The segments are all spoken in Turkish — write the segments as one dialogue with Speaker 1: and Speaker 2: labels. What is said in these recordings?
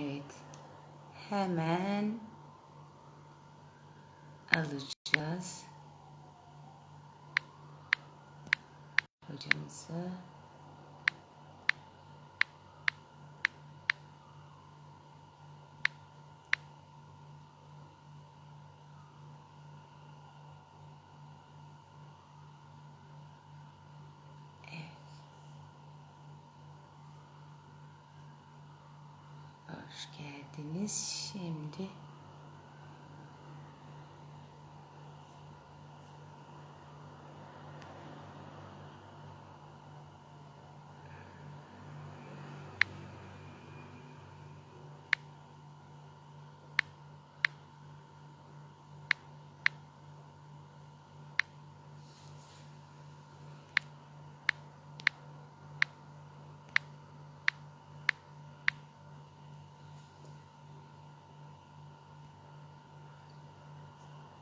Speaker 1: Evet. Hemen alacağız hocamızı. Geldiniz. Şimdi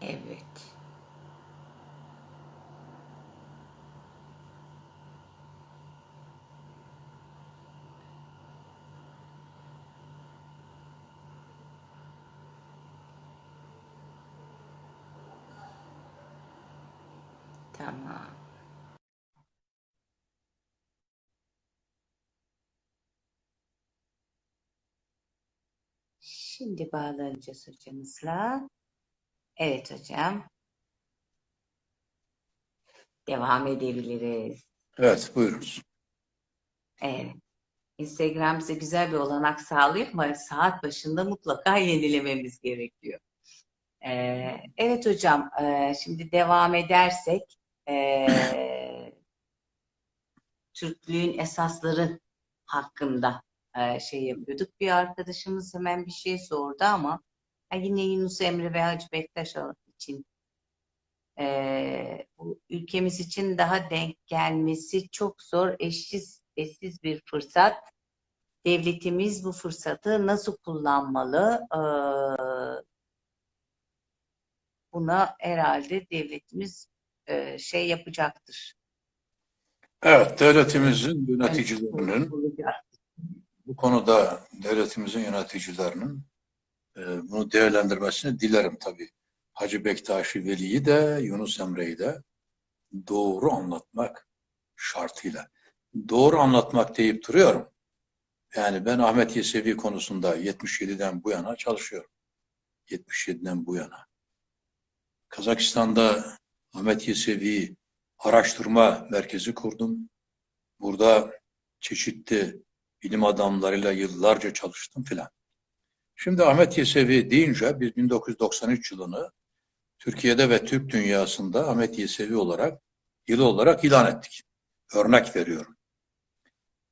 Speaker 1: evet. Tamam. Şimdi bağlanacağız hocamızla. Evet hocam. Devam edebiliriz.
Speaker 2: Evet, buyurunuz.
Speaker 1: Evet. Instagram bize güzel bir olanak sağlıyor ama saat başında mutlaka yenilememiz gerekiyor. Ee, evet hocam, e, şimdi devam edersek e, Türklüğün esasları hakkında e, şey yapıyorduk. Bir arkadaşımız hemen bir şey sordu ama yine Yunus Emre ve Hacı Bektaş için e, bu ülkemiz için daha denk gelmesi çok zor, eşsiz, eşsiz bir fırsat. Devletimiz bu fırsatı nasıl kullanmalı? Ee, buna herhalde devletimiz e, şey yapacaktır.
Speaker 2: Evet, devletimizin yöneticilerinin, bu konuda devletimizin yöneticilerinin e, bunu değerlendirmesini dilerim tabii. Hacı Bektaşi Veli'yi de, Yunus Emre'yi de doğru anlatmak şartıyla. Doğru anlatmak deyip duruyorum. Yani ben Ahmet Yesevi konusunda 77'den bu yana çalışıyorum. 77'den bu yana. Kazakistan'da Ahmet Yesevi araştırma merkezi kurdum. Burada çeşitli bilim adamlarıyla yıllarca çalıştım filan. Şimdi Ahmet Yesevi deyince biz 1993 yılını Türkiye'de ve Türk dünyasında Ahmet Yesevi olarak yılı olarak ilan ettik. Örnek veriyorum.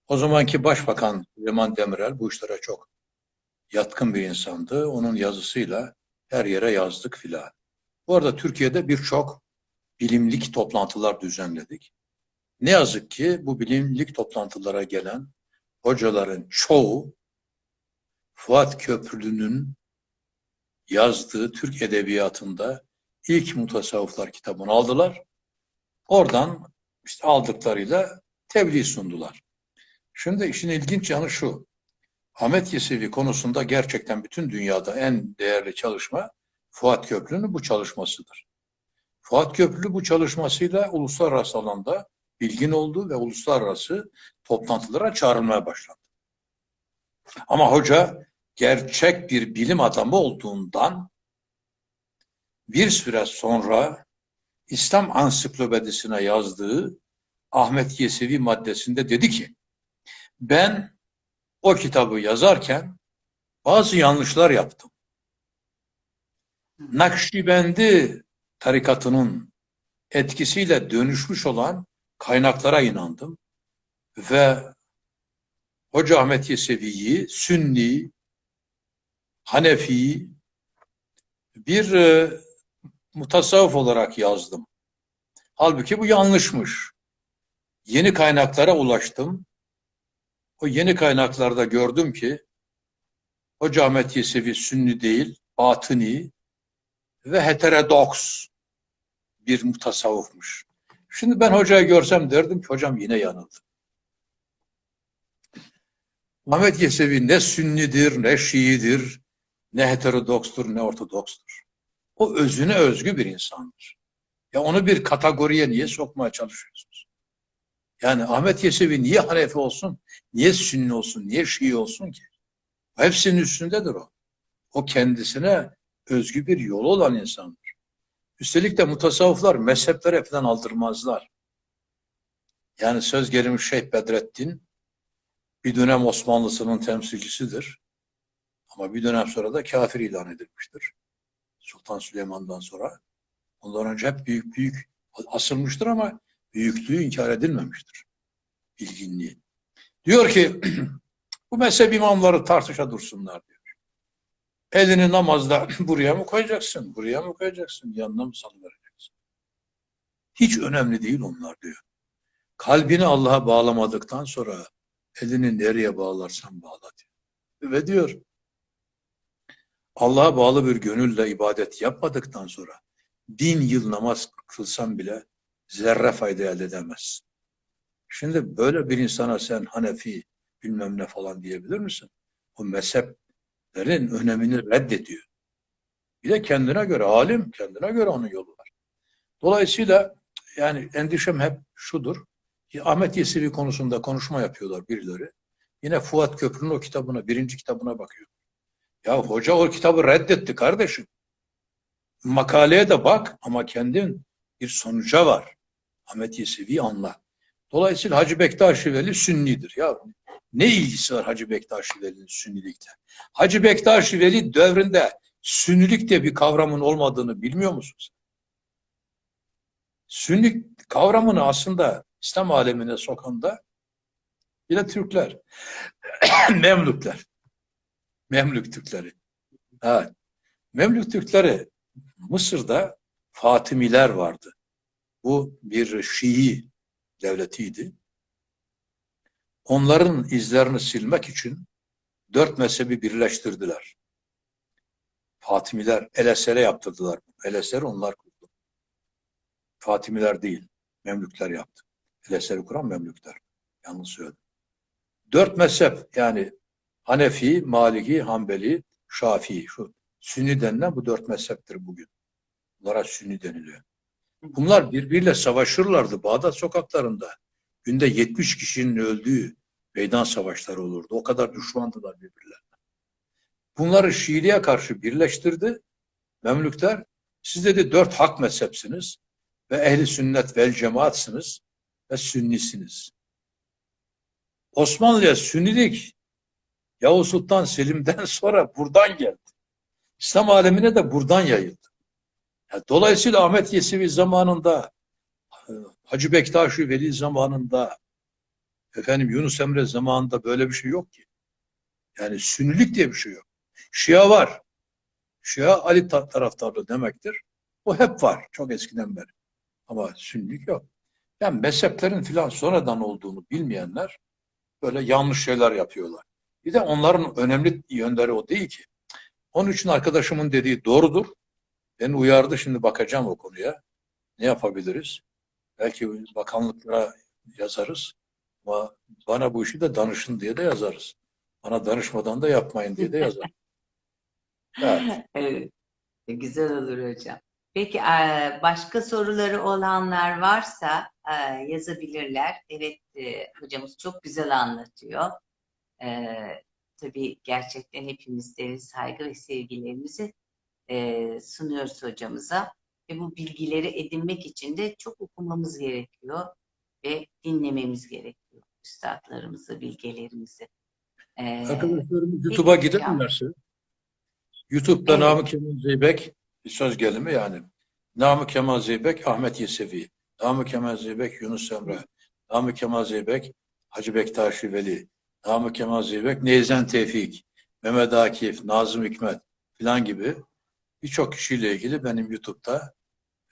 Speaker 2: O zamanki Başbakan Süleyman Demirel bu işlere çok yatkın bir insandı. Onun yazısıyla her yere yazdık filan. Bu arada Türkiye'de birçok bilimlik toplantılar düzenledik. Ne yazık ki bu bilimlik toplantılara gelen hocaların çoğu Fuat Köprülü'nün yazdığı Türk Edebiyatı'nda ilk mutasavvıflar kitabını aldılar. Oradan işte aldıklarıyla tebliğ sundular. Şimdi işin ilginç yanı şu. Ahmet Yesevi konusunda gerçekten bütün dünyada en değerli çalışma Fuat Köprülü'nün bu çalışmasıdır. Fuat Köprülü bu çalışmasıyla uluslararası alanda bilgin oldu ve uluslararası toplantılara çağrılmaya başladı. Ama hoca gerçek bir bilim adamı olduğundan bir süre sonra İslam Ansiklopedisine yazdığı Ahmet Yesevi maddesinde dedi ki ben o kitabı yazarken bazı yanlışlar yaptım. Nakşibendi tarikatının etkisiyle dönüşmüş olan kaynaklara inandım ve Hoca Ahmet Yesevi'yi Sünni, Hanefi bir e, mutasavvıf olarak yazdım. Halbuki bu yanlışmış. Yeni kaynaklara ulaştım. O yeni kaynaklarda gördüm ki Hoca Ahmet Yesevi Sünni değil, batıni ve heterodoks bir mutasavvıfmış. Şimdi ben hocayı görsem derdim ki hocam yine yanıldı. Ahmet Yesevi ne Sünnidir, ne Şiidir, ne heterodokstur, ne ortodokstur. O özüne özgü bir insandır. Ya onu bir kategoriye niye sokmaya çalışıyorsunuz? Yani Ahmet Yesevi niye Hanefi olsun, niye Sünni olsun, niye Şii olsun ki? Hepsinin üstündedir o. O kendisine özgü bir yolu olan insandır. Üstelik de mutasavvıflar mezheplere falan aldırmazlar. Yani söz gelimi Şeyh Bedrettin bir dönem Osmanlısının temsilcisidir. Ama bir dönem sonra da kafir ilan edilmiştir. Sultan Süleyman'dan sonra. Ondan önce hep büyük büyük asılmıştır ama büyüklüğü inkar edilmemiştir. Bilginliği. Diyor ki bu mezhep imamları tartışa dursunlar diyor. Elini namazda buraya mı koyacaksın, buraya mı koyacaksın, yanına mı salıvereceksin? Hiç önemli değil onlar diyor. Kalbini Allah'a bağlamadıktan sonra elini nereye bağlarsan bağla diyor. Ve diyor Allah'a bağlı bir gönülle ibadet yapmadıktan sonra bin yıl namaz kılsan bile zerre fayda elde edemezsin. Şimdi böyle bir insana sen Hanefi bilmem ne falan diyebilir misin? O mezheplerin önemini reddediyor. Bir de kendine göre alim, kendine göre onun yolu var. Dolayısıyla yani endişem hep şudur. Ahmet Yesevi konusunda konuşma yapıyorlar birileri. Yine Fuat Köprü'nün o kitabına, birinci kitabına bakıyor. Ya hoca o kitabı reddetti kardeşim. Makaleye de bak ama kendin bir sonuca var. Ahmet Yesevi anla. Dolayısıyla Hacı Bektaş Veli Sünnidir. Ya ne ilgisi var Hacı Bektaş Veli'nin Sünnilikte? Hacı Bektaş Veli devrinde Sünnilik diye bir kavramın olmadığını bilmiyor musunuz? Sünnilik kavramını aslında İslam alemine sokan da yine Türkler. Memlükler. Memlük Türkleri. Evet. Memlük Türkleri Mısır'da Fatimiler vardı. Bu bir Şii devletiydi. Onların izlerini silmek için dört mezhebi birleştirdiler. Fatimiler Elesere yaptırdılar. Elesere onlar kurdu. Fatimiler değil, Memlükler yaptı. Eleseri kuran Memlükler. Yalnız söyledim. Dört mezhep yani Hanefi, Maliki, Hanbeli, Şafii. Şu Sünni denilen bu dört mezheptir bugün. Bunlara Sünni deniliyor. Bunlar birbiriyle savaşırlardı Bağdat sokaklarında. Günde 70 kişinin öldüğü meydan savaşları olurdu. O kadar düşmandılar birbirlerine. Bunları Şiiliğe karşı birleştirdi. Memlükler, siz dedi dört hak mezhepsiniz ve ehli sünnet vel cemaatsınız ve sünnisiniz. Osmanlı'ya sünnilik Yavuz Sultan Selim'den sonra buradan geldi. İslam alemine de buradan yayıldı. Yani dolayısıyla Ahmet Yesevi zamanında, e, Hacı Bektaşi Veli zamanında, efendim Yunus Emre zamanında böyle bir şey yok ki. Yani sünnilik diye bir şey yok. Şia var. Şia Ali taraftarı demektir. O hep var. Çok eskiden beri. Ama sünnilik yok. Yani mezheplerin filan sonradan olduğunu bilmeyenler böyle yanlış şeyler yapıyorlar. Bir de onların önemli yönleri o değil ki. Onun için arkadaşımın dediği doğrudur. Beni uyardı şimdi bakacağım o konuya. Ne yapabiliriz? Belki bakanlıklara yazarız. Ama bana bu işi de danışın diye de yazarız. Bana danışmadan da yapmayın diye de yazarız. Evet.
Speaker 1: Evet. Güzel olur hocam. Peki e, başka soruları olanlar varsa e, yazabilirler. Evet e, hocamız çok güzel anlatıyor. E, tabii gerçekten hepimiz de saygı ve sevgilerimizi e, sunuyoruz hocamıza. Ve bu bilgileri edinmek için de çok okumamız gerekiyor ve dinlememiz gerekiyor. Üstadlarımızı, bilgelerimizi. E,
Speaker 2: Arkadaşlarımız YouTube'a giderlerse YouTube'da
Speaker 1: Evet.
Speaker 2: Namık Kemal Zeybek bir söz gelimi yani. Namık Kemal Zeybek, Ahmet Yesevi. Namık Kemal Zeybek, Yunus Emre. Namık Kemal Zeybek, Hacı Bektaşi Veli. Namık Kemal Zeybek, Neyzen Tevfik. Mehmet Akif, Nazım Hikmet filan gibi birçok kişiyle ilgili benim YouTube'da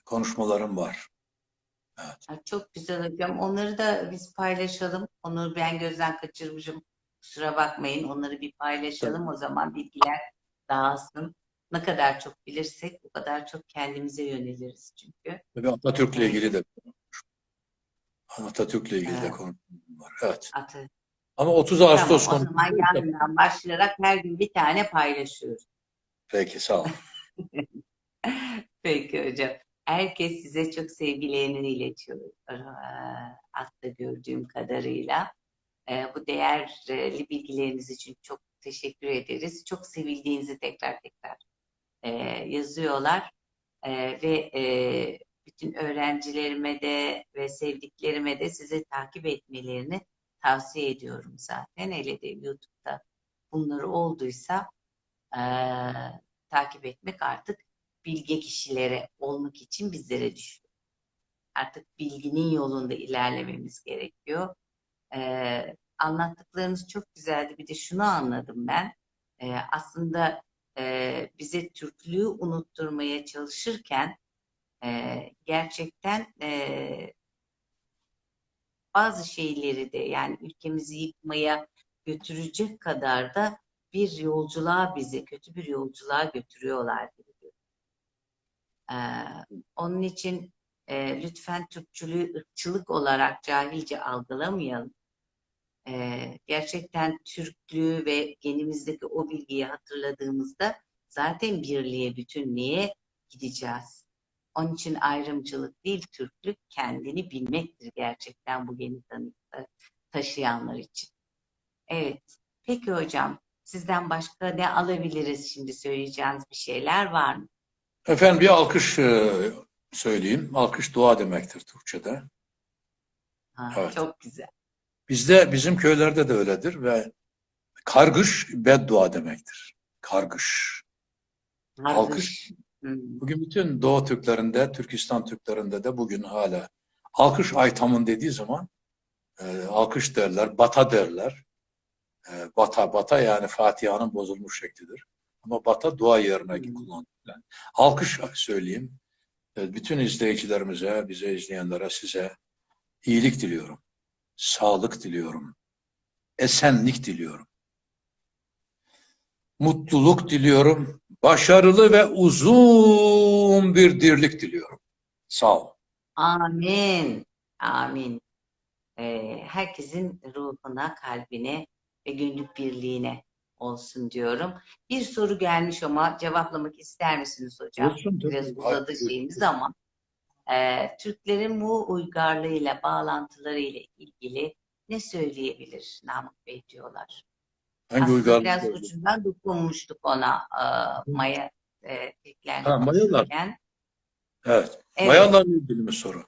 Speaker 2: konuşmalarım var.
Speaker 1: Ay, Çok güzel hocam. Onları da biz paylaşalım. Onu ben gözden kaçırmışım. Kusura bakmayın. Onları bir paylaşalım. O zaman bilgiler dağılsın. Ne kadar çok bilirsek o kadar çok kendimize yöneliriz çünkü.
Speaker 2: Ve Atatürk'le ilgili de Atatürk'le ilgili de
Speaker 1: Evet.
Speaker 2: konuşmalarım var. Evet.
Speaker 1: Atı.
Speaker 2: Ama 30 Ağustos
Speaker 1: Tamam, o
Speaker 2: konusu.
Speaker 1: zaman yarından başlayarak her gün bir tane paylaşıyoruz.
Speaker 2: Peki sağ ol.
Speaker 1: Peki hocam. Herkes size çok sevgilerini iletiyor. Ee, Altta gördüğüm kadarıyla. Ee, Bu değerli bilgileriniz için çok teşekkür ederiz. Çok sevildiğinizi tekrar tekrar e, yazıyorlar. Ee, Ve e, bütün öğrencilerime de ve sevdiklerime de sizi takip etmelerini tavsiye ediyorum zaten. Hele de YouTube'da bunları olduysa e, takip etmek artık bilge kişilere olmak için bizlere düşüyor. Artık bilginin yolunda ilerlememiz gerekiyor. Ee, anlattıklarınız çok güzeldi. Bir de şunu anladım ben. Ee, aslında e, bize Türklüğü unutturmaya çalışırken e, gerçekten e, bazı şeyleri de yani ülkemizi yıkmaya götürecek kadar da bir yolculuğa bizi, kötü bir yolculuğa götürüyorlar gibi. Ee, onun için e, lütfen Türkçülüğü ırkçılık olarak cahilce algılamayalım. Ee, gerçekten Türklüğü ve genimizdeki o bilgiyi hatırladığımızda zaten birliğe, bütünlüğe gideceğiz. Onun için ayrımcılık değil, Türklük kendini bilmektir gerçekten bu geni tanı- taşıyanlar için. Evet. Peki hocam, sizden başka ne alabiliriz şimdi söyleyeceğiniz bir şeyler var mı?
Speaker 2: Efendim bir alkış e, söyleyeyim. Alkış dua demektir Türkçe'de.
Speaker 1: Ha,
Speaker 2: Evet.
Speaker 1: Çok güzel.
Speaker 2: Bizde, bizim köylerde de öyledir ve kargış beddua demektir. Kargış. Alkış.
Speaker 1: Hmm.
Speaker 2: Bugün bütün Doğu Türklerinde, Türkistan Türklerinde de bugün hala alkış aytamın dediği zaman e, alkış derler, bata derler. E, bata, bata yani Fatiha'nın bozulmuş şeklidir. Ama bata dua yerine
Speaker 1: Hmm.
Speaker 2: kullanılır. Yani alkış söyleyeyim. E, bütün izleyicilerimize, bize izleyenlere, size iyilik diliyorum. Sağlık diliyorum. Esenlik diliyorum. Mutluluk diliyorum. Başarılı ve uzun bir dirlik diliyorum. Sağ ol.
Speaker 1: Amin. Amin. Ee, herkesin ruhuna, kalbine ve gönlük birliğine olsun diyorum. Bir soru gelmiş ama cevaplamak ister misiniz hocam?
Speaker 2: Olsun.
Speaker 1: Biraz uzadı şeyimiz ama e, Türklerin bu uygarlığıyla, bağlantılarıyla ilgili ne söyleyebilir Namık Bey diyorlar.
Speaker 2: Hangi
Speaker 1: Aslında biraz
Speaker 2: oldu?
Speaker 1: ucundan dokunmuştuk ona e, Maya e,
Speaker 2: Ha, Mayalar. Evet.
Speaker 1: Evet.
Speaker 2: Mayalarla ilgili mi soru?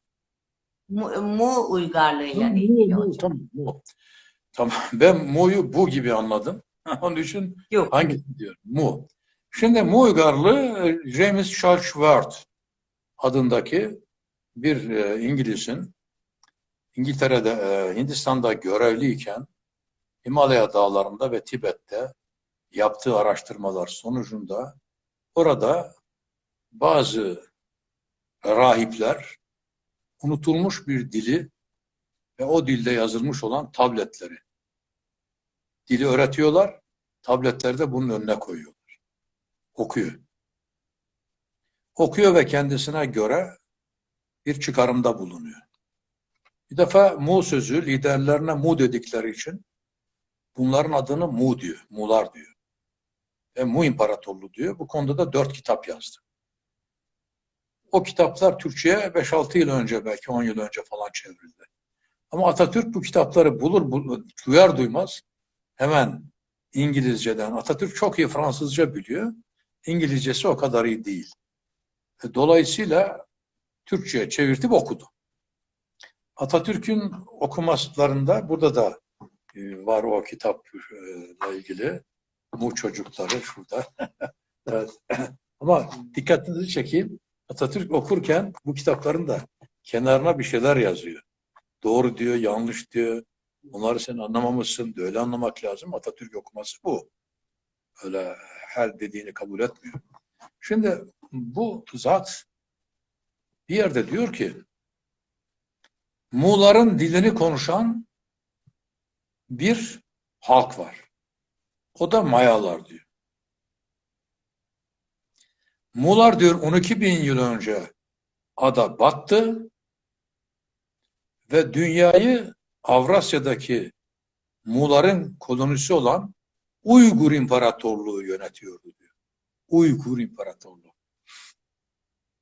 Speaker 1: Mu, Mu uygarlığıyla
Speaker 2: Mu,
Speaker 1: ilgili
Speaker 2: mu,
Speaker 1: hocam.
Speaker 2: tamam, mu. Tamam. Ben mu'yu bu gibi anladım. Onun için
Speaker 1: Yok.
Speaker 2: hangisi diyorum? Mu. Şimdi Mu uygarlığı James Charles Ward adındaki bir e, İngiliz'in İngiltere'de, e, Hindistan'da görevliyken Himalaya dağlarında ve Tibet'te yaptığı araştırmalar sonucunda orada bazı rahipler unutulmuş bir dili ve o dilde yazılmış olan tabletleri dili öğretiyorlar, tabletleri de bunun önüne koyuyorlar. Okuyor. Okuyor ve kendisine göre bir çıkarımda bulunuyor. Bir defa Mu sözü liderlerine Mu dedikleri için bunların adını Mu diyor, Mular diyor. Ve Mu İmparatorluğu diyor. Bu konuda da dört kitap yazdı. O kitaplar Türkçe'ye 5-6 yıl önce belki 10 yıl önce falan çevrildi. Ama Atatürk bu kitapları bulur, duyar duymaz hemen İngilizceden, Atatürk çok iyi Fransızca biliyor. İngilizcesi o kadar iyi değil. E, Dolayısıyla Türkçe'ye çevirtip okudu. Atatürk'ün okumalarında burada da var o kitapla ilgili. Bu çocukları şurada. evet. Ama dikkatinizi çekeyim. Atatürk okurken bu kitapların da kenarına bir şeyler yazıyor. Doğru diyor, yanlış diyor. Bunları sen anlamamışsın, böyle anlamak lazım. Atatürk okuması bu. Öyle her dediğini kabul etmiyor. Şimdi bu zat bir yerde diyor ki Muğların dilini konuşan bir halk var. O da Mayalar diyor. Muğlar diyor 12 bin yıl önce ada battı ve dünyayı Avrasya'daki Muğlar'ın kolonisi olan Uygur İmparatorluğu yönetiyordu diyor. Uygur İmparatorluğu.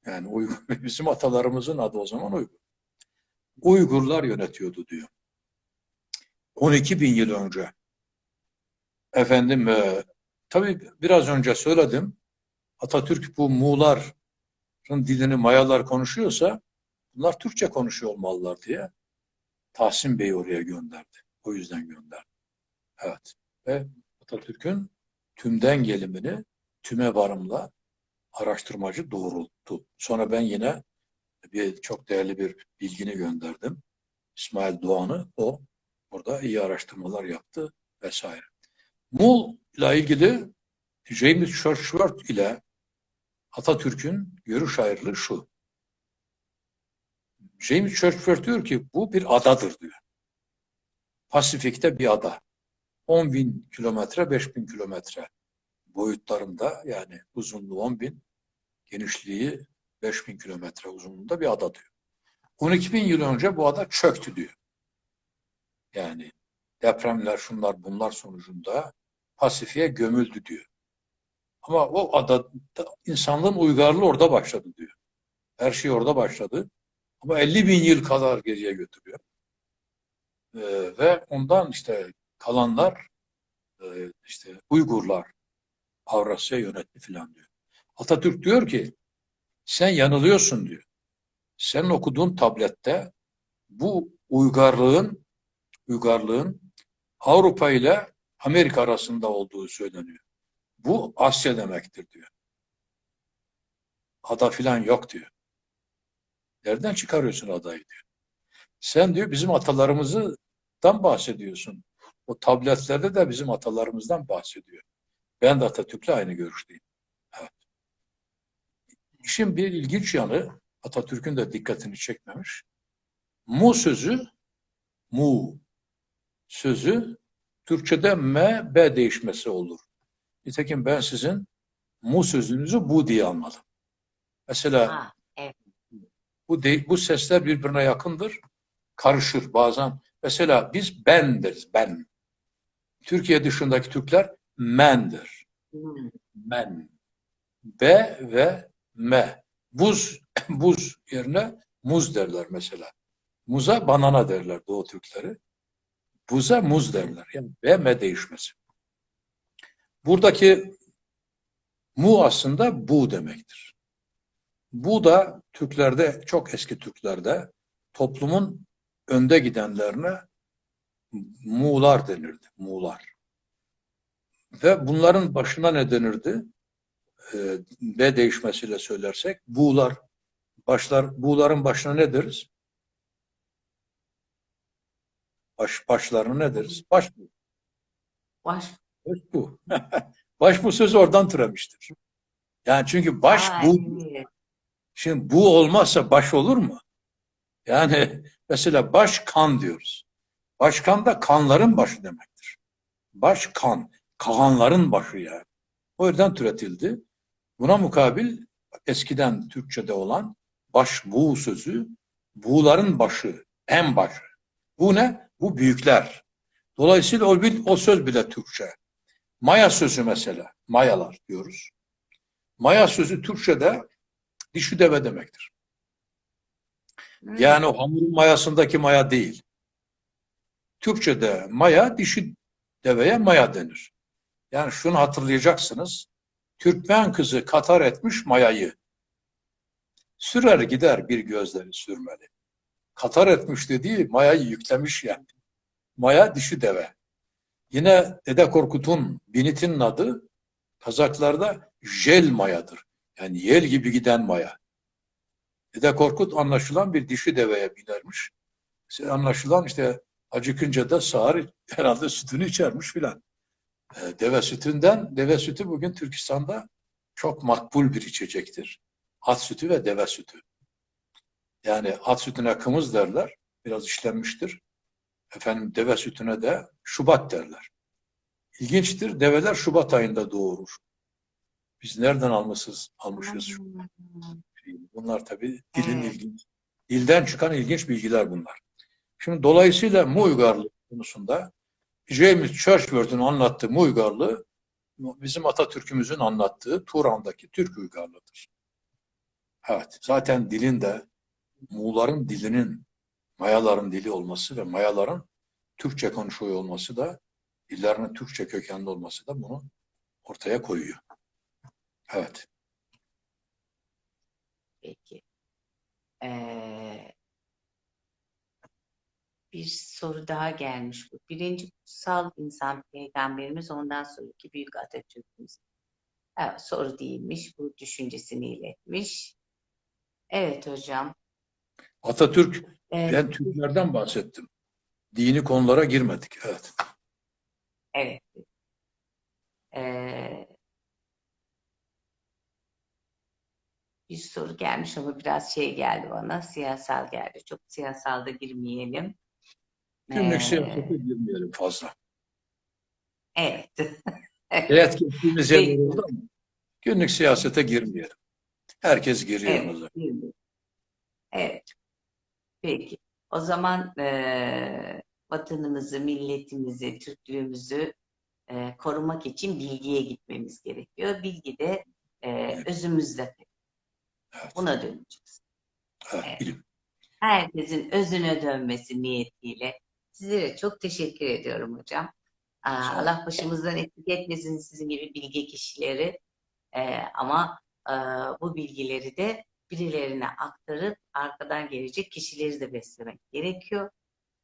Speaker 2: Yani Uygur, bizim atalarımızın adı o zaman Uygur. Uygurlar yönetiyordu diyor. 12 bin yıl önce. Efendim, e, tabii biraz önce söyledim. Atatürk bu Muğlar'ın dilini Mayalar konuşuyorsa bunlar Türkçe konuşuyor olmalılar diye Tahsin Bey'i oraya gönderdi. O yüzden gönderdi. Evet. Ve Atatürk'ün tümden gelimini tüme varımla araştırmacı doğrulttu. Sonra ben yine bir çok değerli bir bilgini gönderdim. İsmail Doğan'ı o burada iyi araştırmalar yaptı vesaire. Muğ ile ilgili James Churchworth ile Atatürk'ün görüş ayrılığı şu. James Churchworth diyor ki bu bir adadır diyor. Pasifik'te bir ada. 10 bin kilometre, 5 bin kilometre boyutlarında yani uzunluğu 10 bin, genişliği 5 bin kilometre uzunluğunda bir ada diyor. 12 bin yıl önce bu ada çöktü diyor. Yani depremler şunlar bunlar sonucunda Pasifik'e gömüldü diyor. Ama o ada insanlığın uygarlığı orada başladı diyor. Her şey orada başladı. Ama 50 bin yıl kadar geriye götürüyor. Ee, ve ondan işte kalanlar e, işte Uygurlar Avrasya yönetti filan diyor. Atatürk diyor ki sen yanılıyorsun diyor. Senin okuduğun tablette bu uygarlığın uygarlığın Avrupa ile Amerika arasında olduğu söyleniyor. Bu Asya demektir diyor. Ada filan yok diyor. Nereden çıkarıyorsun adayı diyor. Sen diyor bizim atalarımızdan bahsediyorsun. O tabletlerde de bizim atalarımızdan bahsediyor. Ben de Atatürk'le aynı görüşteyim. Evet. İşin bir ilginç yanı Atatürk'ün de dikkatini çekmemiş. Mu sözü mu sözü Türkçe'de M, B değişmesi olur. Nitekim ben sizin mu sözünüzü bu diye anladım. Mesela
Speaker 1: Ha, evet.
Speaker 2: bu de, bu sesler birbirine yakındır. Karışır bazen. Mesela biz ben deriz. Ben. Türkiye dışındaki Türkler mendir.
Speaker 1: Hmm.
Speaker 2: Men. B ve M. Buz buz yerine muz derler mesela. Muza banana derler Doğu Türkleri. Buza muz derler. Yani B M değişmesi. Buradaki mu aslında bu demektir. Bu da Türklerde, çok eski Türklerde toplumun önde gidenlerine Muğlar denirdi. Muğlar. Ve bunların başına ne denirdi? Ee, B değişmesiyle söylersek buğular başlar buğuların başına ne deriz? Baş, başlarına ne deriz? Baş bu.
Speaker 1: Baş.
Speaker 2: Baş bu. baş bu söz oradan türemiştir. Yani çünkü baş
Speaker 1: Ha,
Speaker 2: bu. Şimdi bu olmazsa baş olur mu? Yani mesela baş kan diyoruz. Başkan da kanların başı demektir. Baş kan. Kahanların başı yani. O yüzden türetildi. Buna mukabil eskiden Türkçe'de olan baş bu sözü buğuların başı, en başı. Bu ne? Bu büyükler. Dolayısıyla o, o söz bile Türkçe. Maya sözü mesela. Mayalar diyoruz. Maya sözü Türkçe'de dişi deve demektir. Yani o hamurun mayasındaki maya değil. Türkçe'de maya dişi deveye maya denir. Yani şunu hatırlayacaksınız. Türkmen kızı katar etmiş mayayı. Sürer gider bir gözleri sürmeli. Katar etmiş dediği mayayı yüklemiş yani. Maya dişi deve. Yine Dede Korkut'un Binit'in adı Kazaklarda jel mayadır. Yani yel gibi giden maya. Dede Korkut anlaşılan bir dişi deveye binermiş. İşte anlaşılan işte acıkınca da sağır herhalde sütünü içermiş filan. Ee, Deve sütünden, deve sütü bugün Türkistan'da çok makbul bir içecektir. At sütü ve deve sütü. Yani at sütüne kımız derler, biraz işlenmiştir. Efendim deve sütüne de şubat derler. İlginçtir, develer Şubat ayında doğurur. Biz nereden almışız, almışız şu? Bunlar tabii dilin
Speaker 1: Evet.
Speaker 2: ilginç, dilden çıkan ilginç bilgiler bunlar. Şimdi dolayısıyla mu uygarlığı konusunda James Churchward'ın anlattığı uygarlığı bizim Atatürk'ümüzün anlattığı Turan'daki Türk uygarlığıdır. Evet, zaten dilinde Muğların dilinin Mayaların dili olması ve Mayaların Türkçe konuşuyor olması da dillerinin Türkçe kökenli olması da bunu ortaya koyuyor. Evet.
Speaker 1: Peki. Ee, bir soru daha gelmiş. bu. Birinci kutsal insan peygamberimiz ondan sonraki büyük Atatürk'ümüz. Evet, soru değilmiş. Bu düşüncesini iletmiş. Evet hocam.
Speaker 2: Atatürk,
Speaker 1: Ee,
Speaker 2: ben Türklerden bahsettim. Dini konulara girmedik. Evet.
Speaker 1: Evet. Ee, bir soru gelmiş ama biraz şey geldi bana. Siyasal geldi. Çok siyasal da girmeyelim.
Speaker 2: Günlük
Speaker 1: Ee,
Speaker 2: siyasete girmeyelim fazla.
Speaker 1: Evet.
Speaker 2: Hayat geçtiğimiz yerler oldu ama günlük siyasete girmeyelim. Herkes giriyor
Speaker 1: Evet? Evet. Peki. O zaman eee, vatanımızı, milletimizi, Türklüğümüzü eee, korumak için bilgiye gitmemiz gerekiyor. Bilgi de eee, özümüzde.
Speaker 2: Evet.
Speaker 1: Buna döneceğiz.
Speaker 2: Evet,
Speaker 1: Evet.
Speaker 2: bilim.
Speaker 1: Herkesin özüne dönmesi niyetiyle. Sizlere çok teşekkür ediyorum hocam. Aa. Allah başımızdan eksik etmesin sizin gibi bilge kişileri. Ee, ama e, bu bilgileri de birilerine aktarıp arkadan gelecek kişileri de beslemek gerekiyor.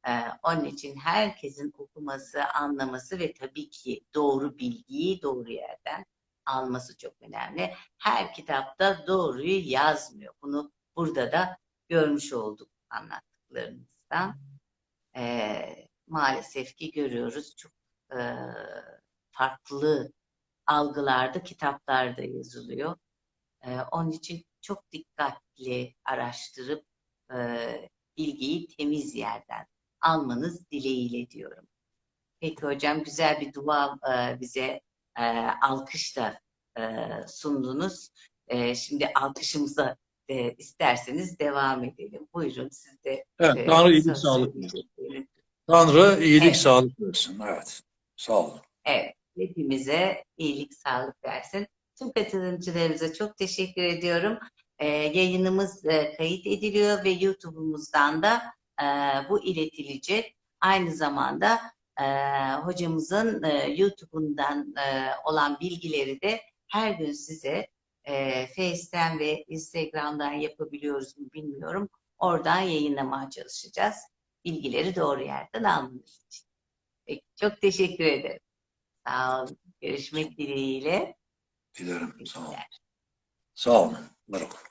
Speaker 1: Ee, onun için herkesin okuması, anlaması ve tabii ki doğru bilgiyi doğru yerden alması çok önemli. Her kitapta doğruyu yazmıyor. Bunu burada da görmüş olduk anlattıklarınızdan. Ee, maalesef ki görüyoruz çok e, farklı algılarda, kitaplarda yazılıyor. Ee, onun için çok dikkatli araştırıp e, bilgiyi temiz yerden almanız dileğiyle diyorum. Peki hocam güzel bir dua e, bize e, alkış da e, sundunuz. E, şimdi alkışımıza e, isterseniz devam edelim. Buyurun siz de
Speaker 2: Evet,
Speaker 1: e,
Speaker 2: Tanrı iyilik sağlık versin. Tanrı iyilik
Speaker 1: Evet.
Speaker 2: sağlık versin. Evet. Sağ olun.
Speaker 1: Evet, hepimize iyilik, sağlık versin. Tüm katılımcılarımıza çok teşekkür ediyorum. Ee, yayınımız e, kayıt ediliyor ve YouTube'umuzdan da e, bu iletilecek. Aynı zamanda e, hocamızın e, YouTube'undan olan bilgileri de her gün size e, Face'ten ve Instagram'dan yapabiliyoruz mu bilmiyorum. Oradan yayınlamaya çalışacağız. Bilgileri doğru yerden almanız için. Peki, çok teşekkür ederim. Sağ olun. Görüşmek dileğiyle.
Speaker 2: Dilerim. Sağ olun. Sağ olun. Merhaba.